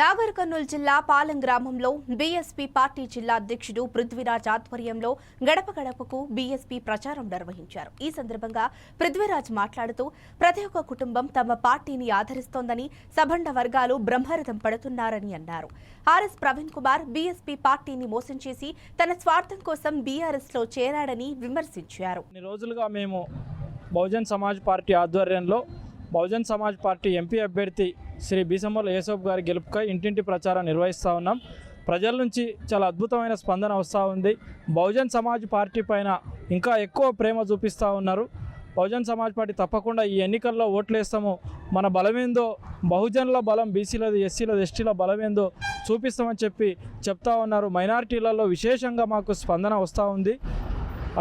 నాగర్ కర్నూలు జిల్లా పాలెం గ్రామంలో BSP party జిల్లా అధ్యక్షుడు పృథ్వీరాజ్ ఆధ్వర్యంలో గడప గడపకు బీఎస్పీ ప్రచారం నిర్వహించారు. ఈ సందర్భంగా పృథ్వీరాజ్ మాట్లాడుతూ ప్రతి ఒక్క కుటుంబం తమ పార్టీని ఆదరిస్తోందని సభండ వర్గాలు బ్రహ్మరథం పడుతున్నారని అన్నారు. ఆర్ఎస్ ప్రవీణ్ కుమార్ బీఎస్పీ పార్టీని మోసం చేసి తన స్వార్థం కోసం బీఆర్ఎస్లో చేరాడని విమర్శించారు. కొన్ని రోజులుగా మేము బహుజన్ సమాజ్ పార్టీ ఆధ్వర్యంలో బహుజన్ సమాజ్ పార్టీ ఎంపీ అభ్యర్థి శ్రీ బీసమ్మల యేసోబ్ గారి గెలుపుకై ఇంటింటి ప్రచారం నిర్వహిస్తూ ఉన్నాం. ప్రజల నుంచి చాలా అద్భుతమైన స్పందన వస్తూ ఉంది. బహుజన్ సమాజ్ పార్టీ పైన ఇంకా ఎక్కువ ప్రేమ చూపిస్తూ ఉన్నారు. బహుజన్ సమాజ్ పార్టీ తప్పకుండా ఈ ఎన్నికల్లో ఓట్లేస్తాము. మన బలమేందో బహుజనుల బలం బీసీలది ఎస్సీలది ఎస్టీల బలమేందో చూపిస్తామని చెప్పి చెప్తా ఉన్నారు. మైనారిటీలలో విశేషంగా మాకు స్పందన వస్తూ ఉంది.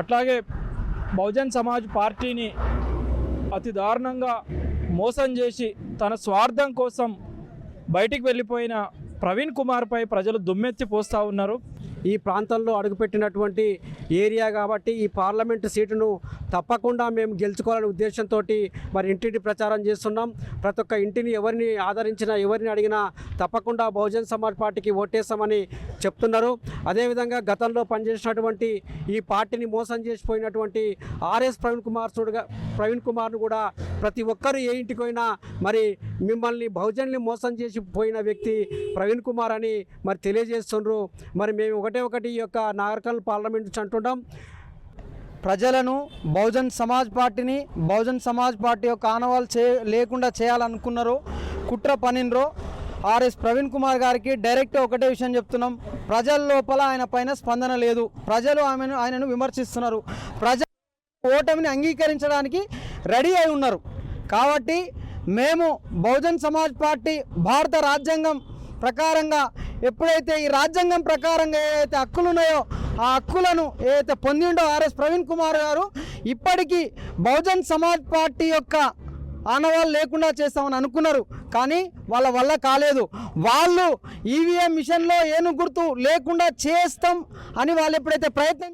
అట్లాగే బహుజన్ సమాజ్ పార్టీని అతి దారుణంగా మోసం చేసి తన స్వార్థం కోసం బయటికి వెళ్ళిపోయిన ప్రవీణ్ కుమార్పై ప్రజలు దుమ్మెత్తి పోస్తూ ఉన్నారు. ఈ ప్రాంతంలో అడుగుపెట్టినటువంటి ఏరియా కాబట్టి ఈ పార్లమెంటు సీటును తప్పకుండా మేము గెలుచుకోవాలనే ఉద్దేశంతో మరి ఇంటింటి ప్రచారం చేస్తున్నాం. ప్రతి ఒక్క ఇంటిని ఎవరిని ఆదరించినా ఎవరిని అడిగినా తప్పకుండా బహుజన్ సమాజ్ పార్టీకి ఓటేస్తామని చెప్తున్నారు. అదేవిధంగా గతంలో పనిచేసినటువంటి ఈ పార్టీని మోసం చేసిపోయినటువంటి ఆర్ఎస్ ప్రవీణ్ కుమార్ చూడగా ప్రవీణ్ కుమార్ను కూడా ప్రతి ఒక్కరు ఏ ఇంటికి పోయినా మరి మిమ్మల్ని బహుజన్ని మోసం చేసి పోయిన వ్యక్తి ప్రవీణ్ కుమార్ అని మరి తెలియజేస్తుండ్రు. మరి మేము ఒకటే ఒకటి ఈ యొక్క నాగర్కల్ పార్లమెంట్ అంటుంటాం. ప్రజలను బహుజన్ సమాజ్ పార్టీని బహుజన్ సమాజ్ పార్టీ యొక్క ఆనవాళ్ళు చే లేకుండా చేయాలనుకున్నారు. కుట్ర పనినరో ఆర్ఎస్ ప్రవీణ్ కుమార్ గారికి డైరెక్ట్ ఒకటే విషయం చెప్తున్నాం. ప్రజల లోపల ఆయన పైన స్పందన లేదు. ప్రజలు ఆమెను ఆయనను విమర్శిస్తున్నారు. ప్రజ ఓటమిని అంగీకరించడానికి రెడీ అయి ఉన్నారు. కాబట్టి మేము బహుజన్ సమాజ్ పార్టీ భారత రాజ్యాంగం ప్రకారంగా ఎప్పుడైతే ఈ రాజ్యాంగం ప్రకారంగా ఏదైతే హక్కులు ఉన్నాయో ఆ హక్కులను ఏదైతే పొందిండో ఆర్ఎస్ ప్రవీణ్ కుమార్ గారు ఇప్పటికీ బహుజన్ సమాజ్ పార్టీ యొక్క ఆనవాళ్ళు లేకుండా చేస్తామని అనుకున్నారు. కానీ వాళ్ళ వల్ల కాలేదు. వాళ్ళు ఈవీఎం మిషన్లో ఏను గుర్తు లేకుండా చేస్తాం అని వాళ్ళు ఎప్పుడైతే ప్రయత్నం